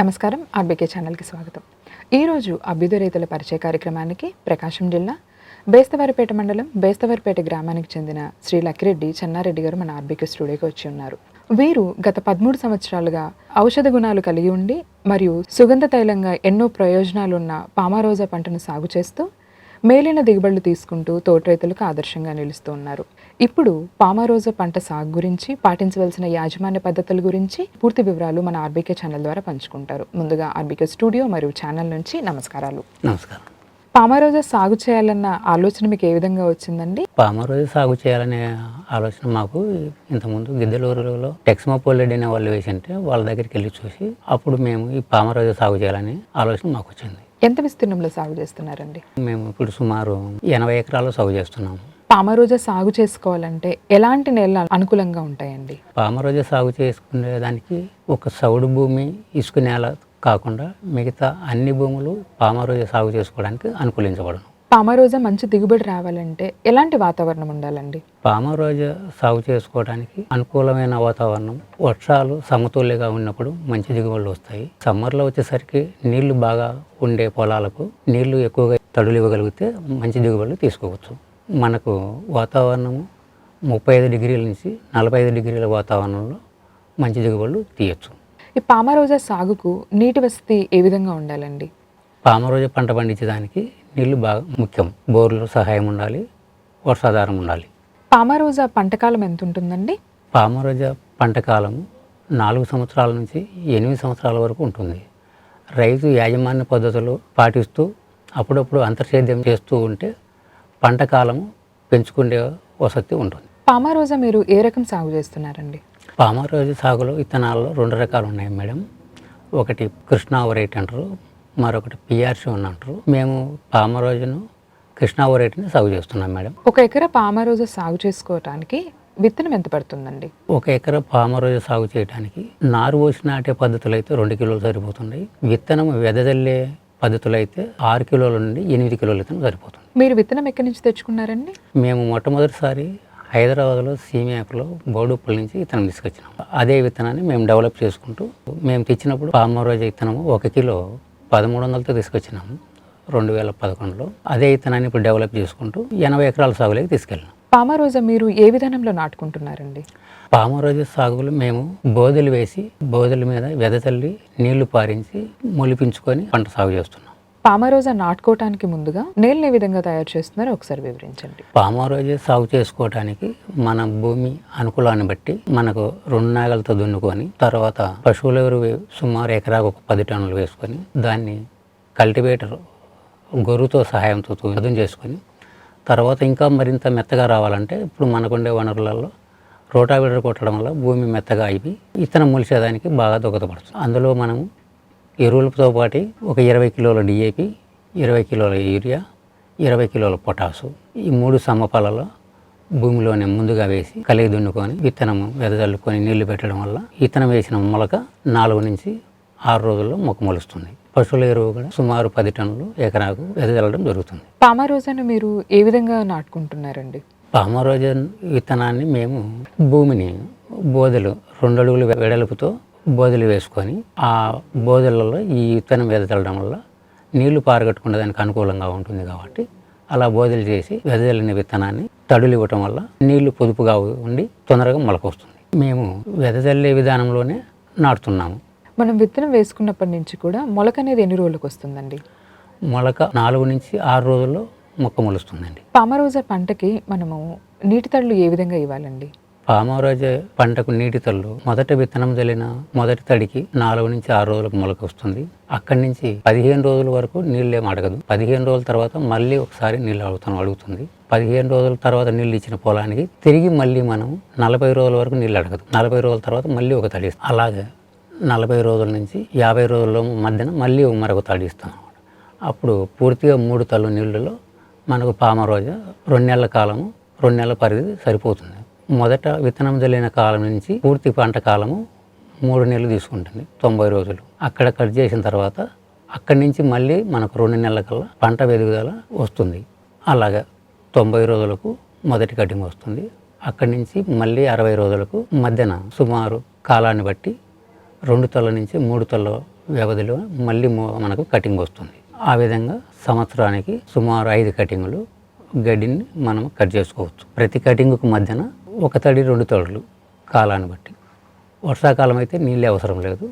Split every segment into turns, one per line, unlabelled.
నమస్కారం. ఆర్బీకే ఛానల్కి స్వాగతం. ఈరోజు అభ్యుదయ రైతుల పరిచయ కార్యక్రమానికి ప్రకాశం జిల్లా బేస్తవారిపేట మండలం బేస్తవారిపేట గ్రామానికి చెందిన శ్రీ లక్కిరెడ్డి చెన్నారెడ్డి గారు మన ఆర్బీకే స్టూడియోకి వచ్చి ఉన్నారు. వీరు గత పదమూడు సంవత్సరాలుగా ఔషధ గుణాలు కలిగి ఉండి మరియు సుగంధ తైలంగా ఎన్నో ప్రయోజనాలున్న పామారోజా పంటను సాగు చేస్తూ మేలైన దిగుబడులు తీసుకుంటూ తోట రైతులకు ఆదర్శంగా నిలుస్తూ ఉన్నారు. ఇప్పుడు పామారోజా పంట సాగు గురించి పాటించవలసిన యాజమాన్య పద్ధతుల గురించి పూర్తి వివరాలు మన ఆర్బీకే ఛానల్ ద్వారా పంచుకుంటారు. ముందుగా ఆర్బీకే స్టూడియో మరియు ఛానల్ నుంచి నమస్కారాలు.
నమస్కారం.
పామారోజా సాగు చేయాలన్న ఆలోచన మీకు ఏ విధంగా వచ్చిందండి?
పామరోజు సాగు చేయాలనే ఆలోచన మాకు ఇంతకుముందు గిద్దలూరులో టెక్స్మా పోలెడ్ అనే వాళ్ళు వేసింటే వాళ్ళ దగ్గరికి వెళ్ళి చూసి అప్పుడు మేము ఈ పామరోజు సాగు చేయాలనే ఆలోచన మాకు వచ్చింది.
ఎంత విస్తీర్ణంలో సాగు చేస్తున్నారండి?
మేము ఇప్పుడు సుమారు ఎనభై ఎకరాలు సాగు చేస్తున్నాము.
పామారోజా సాగు చేసుకోవాలంటే ఎలాంటి నేలలు అనుకూలంగా ఉంటాయండి?
పామరోజు సాగు చేసుకునే దానికి ఒక సౌడు భూమి ఇసుక నేల కాకుండా మిగతా అన్ని భూములు పామరోజు సాగు చేసుకోవడానికి అనుకూలించబడను.
పామారోజా మంచి దిగుబడి రావాలంటే ఎలాంటి వాతావరణం ఉండాలండి?
పామరోజు సాగు చేసుకోవడానికి అనుకూలమైన వాతావరణం వర్షాలు సమతుల్యంగా ఉన్నప్పుడు మంచి దిగుబడులు వస్తాయి. సమ్మర్లో వచ్చేసరికి నీళ్ళు బాగా ఉండే పొలాలకు నీళ్ళు ఎక్కువగా తడులు ఇవ్వగలిగితే మంచి దిగుబడులు తీసుకోవచ్చు. మనకు వాతావరణము ముప్పై ఐదు డిగ్రీల నుంచి నలభై ఐదు డిగ్రీల వాతావరణంలో మంచి దిగుబడులు తీయచ్చు.
ఈ పామారోజా సాగుకు నీటి వసతి ఏ విధంగా ఉండాలండి?
పామరోజు పంట పండించడానికి నీళ్ళు బాగా ముఖ్యం. బోర్లు సహాయం ఉండాలి వర్షాధారం ఉండాలి.
పామారోజా పంటకాలం ఎంత ఉంటుందండి?
పామరోజ పంట కాలము నాలుగు సంవత్సరాల నుంచి ఎనిమిది సంవత్సరాల వరకు ఉంటుంది. రైతు యాజమాన్య పద్ధతులు పాటిస్తూ అప్పుడప్పుడు అంతర్సేద్యం చేస్తూ ఉంటే పంట కాలము పెంచుకునే వసతి ఉంటుంది.
పామారోజా మీరు ఏ రకం సాగు చేస్తున్నారండి?
పామరోజు సాగులో విత్తనాల్లో రెండు రకాలు ఉన్నాయి మేడం. ఒకటి కృష్ణా వెరైటీ అంటారు మరొకటి పిఆర్సీ వన్ అంటారు. మేము పామరోజును కృష్ణా వెరైటీని సాగు చేస్తున్నాం మేడం.
ఒక ఎకరా పామారోజా సాగు చేసుకోవటానికి విత్తనం ఎంత పడుతుందండి?
ఒక ఎకరా పామరోజు సాగు చేయడానికి నారు పోసి నాటే పద్ధతులు అయితే రెండు కిలోలు సరిపోతున్నాయి. విత్తనం వెదజల్లే పద్ధతులు అయితే ఆరు కిలోల నుండి ఎనిమిది కిలోల విత్తనం సరిపోతుంది.
మీరు విత్తనం ఎక్కడి నుంచి తెచ్చుకున్నారండి?
మేము మొట్టమొదటిసారి హైదరాబాద్లో సీమేపలో బోడుప్పల నుంచి విత్తనం తీసుకొచ్చినాం. అదే విత్తనాన్ని మేము డెవలప్ చేసుకుంటూ మేము తెచ్చినప్పుడు పామరోజు విత్తనము ఒక కిలో పదమూడు వందలతో తీసుకొచ్చినాము. రెండు వేల పదకొండులో. అదే విత్తనాన్ని ఇప్పుడు డెవలప్ చేసుకుంటూ ఎనభై ఎకరాల సాగులోకి తీసుకెళ్ళినాం
పామారోజా మీరు ఏ విధానంలో నాటుకుంటున్నారండి?
పామరోజు సాగులు మేము బోదెలు వేసి బోదెల మీద వెదతల్లి నీళ్ళు పారించి మొలిపించుకొని పంట సాగు చేస్తున్నాం.
పామారోజా నాటుకోవటానికి ముందుగా నేలను ఏ విధంగా తయారు చేస్తున్నారో ఒకసారి వివరించండి.
పామరోజు సాగు చేసుకోవడానికి మన భూమి అనుకూలాన్ని బట్టి మనకు రెండు నాగలతో దున్నుకొని తర్వాత పశువుల సుమారు ఎకరాకు ఒక పది టన్నులు వేసుకొని దాన్ని కల్టివేటర్ గొర్రుతో సహాయంతో అర్థం చేసుకొని తర్వాత ఇంకా మరింత మెత్తగా రావాలంటే ఇప్పుడు మనకుండే వనరులలో రోటావేటర్ కొట్టడం వల్ల భూమి మెత్తగా అయిపోయి ఇతను మొలిచేదానికి బాగా దొగతపడుతుంది అందులో మనం ఎరువులతో పాటు ఒక ఇరవై కిలోల డిఏపి ఇరవై కిలోల యూరియా ఇరవై కిలోల పొటాసు ఈ మూడు సమపాలలో భూమిలోనే ముందుగా వేసి కలిగి దున్నుకొని విత్తనము వెదజల్లుకొని నీళ్ళు పెట్టడం వల్ల విత్తనం వేసిన మొలక నాలుగు నుంచి ఆరు రోజుల్లో మొక్క మొలుస్తుంది. పశువుల ఎరువు కూడా సుమారు పది టన్నులు ఎకరాకు వెదజల్లడం జరుగుతుంది.
పామారోజాను మీరు ఏ విధంగా నాటుకుంటున్నారండి?
పామరోజన్ విత్తనాన్ని మేము భూమిని బోదెలు రెండు అడుగులు వెడల్పుతో బోదెలు వేసుకొని ఆ బోదెలలో ఈ విత్తనం వెదజల్లడం వల్ల నీళ్ళు పారగట్టుకునే దానికి అనుకూలంగా ఉంటుంది కాబట్టి అలా బోదెలు చేసి వెదజల్లిన విత్తనాన్ని తడులు ఇవ్వటం వల్ల నీళ్ళు పొదుపుగా ఉండి తొందరగా మొలకొస్తుంది. మేము వెదజల్లే విధానంలోనే నాటుతున్నాము.
మనం విత్తనం వేసుకున్నప్పటి నుంచి కూడా మొలక అనేది ఎన్ని రోజులకు వస్తుందండి?
మొలక నాలుగు నుంచి ఆరు రోజుల్లో మొక్క మొలుస్తుందండి.
పామారోజా పంటకి మనము నీటి తడులు ఏ విధంగా ఇవ్వాలండి?
పామరోజ పంటకు నీటి తల్లు మొదట విత్తనం జల్లిన మొదటి తడికి నాలుగు నుంచి ఆరు రోజులకు మొలక వస్తుంది. అక్కడి నుంచి పదిహేను రోజుల వరకు నీళ్ళేం అడగదు. పదిహేను రోజుల తర్వాత మళ్ళీ ఒకసారి నీళ్ళు అడుగుతాను అడుగుతుంది. పదిహేను రోజుల తర్వాత నీళ్ళు ఇచ్చిన పొలానికి తిరిగి మళ్ళీ మనం నలభై రోజుల వరకు నీళ్ళు అడగదు. నలభై రోజుల తర్వాత మళ్ళీ ఒక తడి. అలాగే నలభై రోజుల నుంచి యాభై రోజుల మధ్యన మళ్ళీ మరొక తడి ఇస్తాం అప్పుడు పూర్తిగా మూడు తల్లు నీళ్ళలో మనకు పామరోజ రెండు నెలల కాలము రెండు నెలల పరిధి సరిపోతుంది. మొదట విత్తనం జల్లిన కాలం నుంచి పూర్తి పంట కాలము మూడు నెలలు తీసుకుంటుంది తొంభై రోజులు. అక్కడ కట్ చేసిన తర్వాత అక్కడి నుంచి మళ్ళీ మనకు రెండు నెలల కల్లా పంట ఎదుగుదల వస్తుంది. అలాగా తొంభై రోజులకు మొదటి కటింగ్ వస్తుంది. అక్కడి నుంచి మళ్ళీ అరవై రోజులకు మధ్యన సుమారు కాలాన్ని బట్టి రెండు తల నుంచి మూడు తల వ్యవధిలో మళ్ళీ మనకు కటింగ్ వస్తుంది. ఆ విధంగా సంవత్సరానికి సుమారు ఐదు కటింగులు గడ్డిని మనం కట్ చేసుకోవచ్చు. ప్రతి కటింగ్కు మధ్యన ఒక తడి రెండు తడులు కాలాన్ని బట్టి. వర్షాకాలం అయితే నీళ్ళే అవసరం లేదు.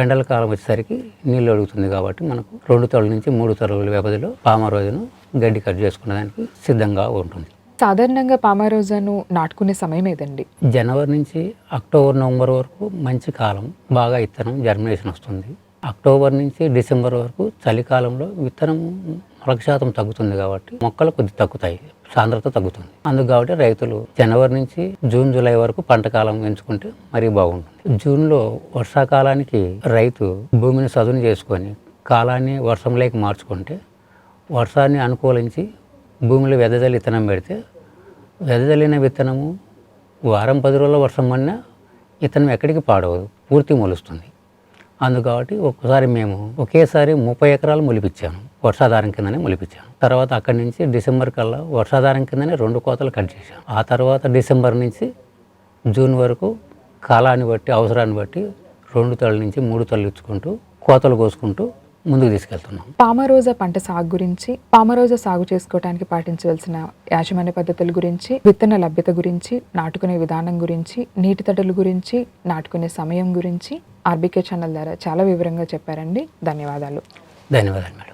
ఎండల కాలం వచ్చేసరికి నీళ్ళు అడుగుతుంది కాబట్టి మనకు రెండు తడుల నుంచి మూడు తడుల వ్యవధిలో పామ రోజును గడ్డి కట్ చేసుకునేదానికి సిద్ధంగా ఉంటుంది.
సాధారణంగా పామారోజాను నాటుకునే సమయం ఏదండి?
జనవరి నుంచి అక్టోబర్ నవంబర్ వరకు మంచి కాలం బాగా విత్తనం జర్మినేషన్ వస్తుంది. అక్టోబర్ నుంచి డిసెంబర్ వరకు చలికాలంలో విత్తనం మొలక శాతం తగ్గుతుంది కాబట్టి మొక్కలు కొద్ది తగ్గుతాయి సాంద్రత తగ్గుతుంది. అందుకు కాబట్టి రైతులు జనవరి నుంచి జూన్ జూలై వరకు పంట కాలం ఎంచుకుంటే మరీ బాగుంటుంది. జూన్లో వర్షాకాలానికి రైతు భూమిని సదును చేసుకొని కాలాన్ని వర్షంలోకి మార్చుకుంటే వర్షాన్ని అనుకూలించి భూమిలో వెదజల్లి విత్తనం పెడితే వెదజల్లిన విత్తనము వారం పది రోజుల వర్షం పడినా విత్తనం ఎక్కడికి పాడవదు పూర్తి మొలుస్తుంది. అందుకు కాబట్టి ఒక్కసారి మేము ఒకేసారి ముప్పై ఎకరాలు మొలిపించాము వర్షాధారం కిందనే మొలిపించాను తర్వాత అక్కడి నుంచి డిసెంబర్ కల్లా వర్షాధారం కిందనే రెండు కోతలు కట్ చేశాను. ఆ తర్వాత డిసెంబర్ నుంచి జూన్ వరకు కాలాన్ని బట్టి అవసరాన్ని బట్టి రెండు తల నుంచి మూడు తళ్ళు ఇచ్చుకుంటూ కోతలు కోసుకుంటూ ముందుకు తీసుకెళ్తున్నాం.
పామరోజా పంట సాగు గురించి పామరోజా సాగు చేసుకోవడానికి పాటించవలసిన యాజమాన్య పద్ధతుల గురించి విత్తన లభ్యత గురించి నాటుకునే విధానం గురించి నీటి తడుల గురించి నాటుకునే సమయం గురించి ఆర్బీకే ఛానల్ ద్వారా చాలా వివరంగా చెప్పారండి. ధన్యవాదాలు.
ధన్యవాదాలు మేడం.